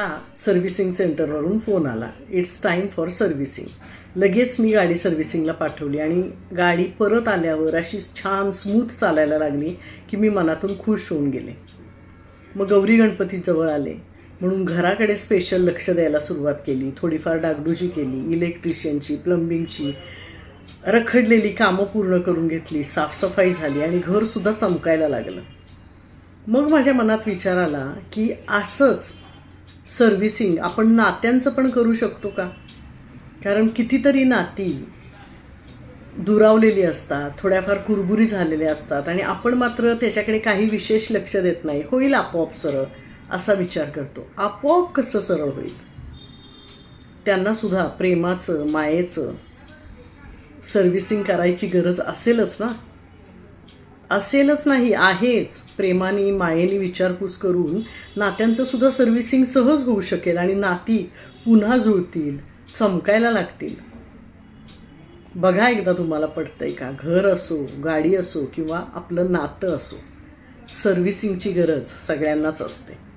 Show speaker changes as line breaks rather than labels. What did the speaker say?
Servicing सेंटरवरून phone आला. It's time for servicing लगेच मी गाडी सर्व्हिसिंगला पाठवली आणि गाडी परत आल्यावर अशी छान स्मूथ चालायला लागली की मी मनातून खुश होऊन गेले. मग गौरी गणपती जवळ आले. म्हणून घराकडे स्पेशल लक्ष द्यायला सुरुवात केली. थोडीफार डागडुजी केली इलेक्ट्रिशियनची प्लंबिंगची रखडलेली कामं पूर्ण करून घेतली साफसफाई झाली आणि घरसुद्धा चमकायला लागलं. मग माझ्या मनात विचार आला की असंच सर्व्हिसिंग आपण नात्यांचं पण करू शकतो का? कारण कितीतरी नाती दुरावलेली असतात थोड्याफार कुरबुरी झालेल्या असतात आणि आपण मात्र त्याच्याकडे काही विशेष लक्ष देत नाही. होईल आपोआप सरळ असा विचार करतो. आपोआप कसं सरळ होईल? त्यांनासुद्धा प्रेमाचं मायेचं सर्व्हिसिंग करायची गरज असेलच ना? असेलच नाही आहेच. प्रेमाने मायेने विचारपूस करून नात्यांचं सुद्धा सर्व्हिसिंग सहज होऊ शकेल आणि नाती पुन्हा जुळतील चमकायला लागतील. बघा एकदा तुम्हाला पडतंय का? घर असो गाडी असो किंवा आपलं नातं असो सर्व्हिसिंगची गरज सगळ्यांनाच असते.